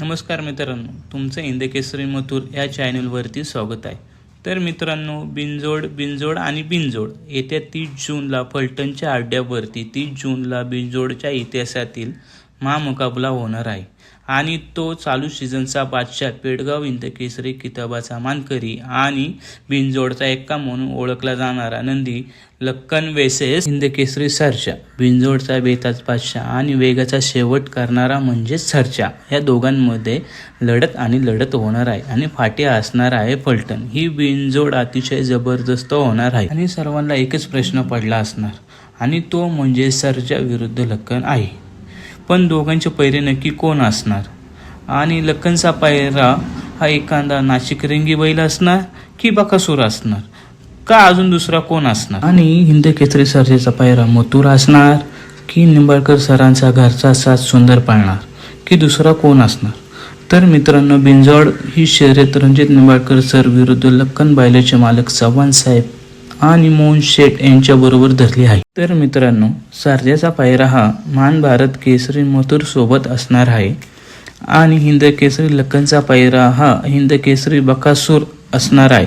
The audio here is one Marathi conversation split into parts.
नमस्कार मित्रांनो तुमचं इंदकेसरी मथुर या चॅनलवरती स्वागत आहे. तर मित्रांनो बिनजोड बिनजोड आणि बिनजोड येत्या तीस जूनला फलटणच्या आड्यावरती तीस जूनला बिनजोडच्या इतिहासातील महामुकाबला होणार आहे. आणि तो चालू सीझनचा बादशाह पेडगाव इंदकेसरी किताबाचा मानकरी आणि बिनजोडचा एक्का म्हणून ओळखला जाणारा नंदी लक्कन वेसेस हिंदकेसरी सरच्या बिनजोडचा बेताज बादशाह आणि वेगाचा शेवट करणारा म्हणजे सरचा. या दोघांमध्ये लढत आणि लढत होणार आहे आणि फाटी असणार आहे फलटण. ही बिनजोड अतिशय जबरदस्त होणार आहे. आणि सर्वांना एकच प्रश्न पडला असणार. आणि तो म्हणजे सरच्या विरुद्ध लक्कन आहे. पण दोघांचे पैरे नक्की कोण असणार? आणि लक्कनचा पायरा हा एखादा नाशिक रेंगी बैल असणार की बकासूर असणार? का अजून दुसरा कोण असणार? आणि हिंद केसरी सरजेचा पायरा मथुर असणार की निंबाळकर सरांचा घरचा साथ सुंदर पाळणार की दुसरा कोण असणार? तर मित्रांनो बिंजोड ही शर्यत रणजित निंबाळकर सर विरुद्ध लक्कन बायलेचे मालक चव्हाण साहेब आणि मोहन शेठ यांच्याबरोबर धरली आहे. तर मित्रांनो सारजाचा पायरा हा मान भारत केसरी मथुर सोबत असणार आहे. आणि हिंद केसरी लखनचा पायरा हा हिंद केसरी बकासूर असणार आहे.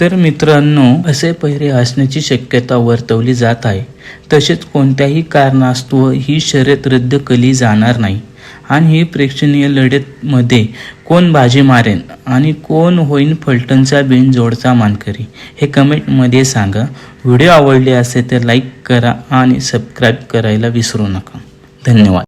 तर मित्रांनो असे पहिरे असण्याची शक्यता वर्तवली जात आहे. तसेच कोणत्याही कारणास्तव ही शर्यत रद्द केली जाणार नाही. आणि ही प्रेक्षणीय लढतमध्ये कोण बाजी मारेन आणि कोण होईन फलटणचा बिनजोडचा मानकरी हे कमेंटमध्ये सांगा. व्हिडिओ आवडले असेल तर लाईक करा आणि सबस्क्राईब करायला विसरू नका. धन्यवाद.